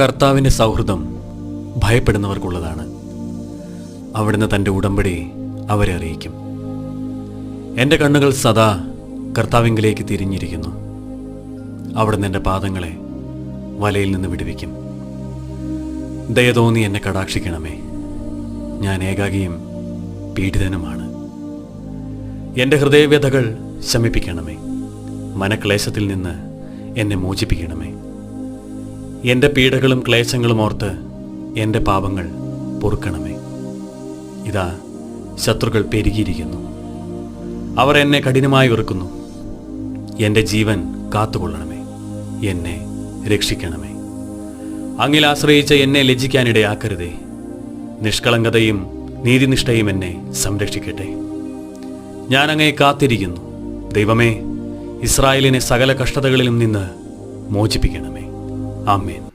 കർത്താവിന്റെ സൗഹൃദം ഭയപ്പെടുന്നവർക്കുള്ളതാണ്. അവിടുന്ന് തന്റെ ഉടമ്പടി അവരെ അറിയിക്കും. എന്റെ കണ്ണുകൾ സദാ കർത്താവിങ്കിലേക്ക് തിരിഞ്ഞിരിക്കുന്നു. അവിടുന്ന് എന്റെ പാദങ്ങളെ വലയിൽ നിന്ന് വിടുവിക്കും. ദയ തോന്നി എന്നെ കടാക്ഷിക്കണമേ. ഞാൻ ഏകാകിയും പീഡിതനുമാണ്. എന്റെ ഹൃദയവ്യഥകൾ ശമിപ്പിക്കണമേ. മനക്ലേശത്തിൽ നിന്ന് എന്നെ മോചിപ്പിക്കണമേ. എന്റെ പീഡകളും ക്ലേശങ്ങളും ഓർത്ത് എന്റെ പാപങ്ങൾ പൊറുക്കണമേ. ഇതാ ശത്രുക്കൾ പെരുകിയിരിക്കുന്നു. അവർ എന്നെ കഠിനമായി വെറുക്കുന്നു. എന്റെ ജീവൻ കാത്തുകൊള്ളണമേ. എന്നെ രക്ഷിക്കണമേ. അങ്ങിൽ ആശ്രയിച്ച എന്നെ ലജ്ജിക്കാനിടയാക്കരുതേ. നിഷ്കളങ്കതയും നീതിനിഷ്ഠയും എന്നെ സംരക്ഷിക്കട്ടെ. ഞാൻ അങ്ങയെ കാത്തിരിക്കുന്നു. ദൈവമേ ഇസ്രായേലിനെ സകല കഷ്ടതകളിലും നിന്ന് മോചിപ്പിക്കണമേ. ആമേൻ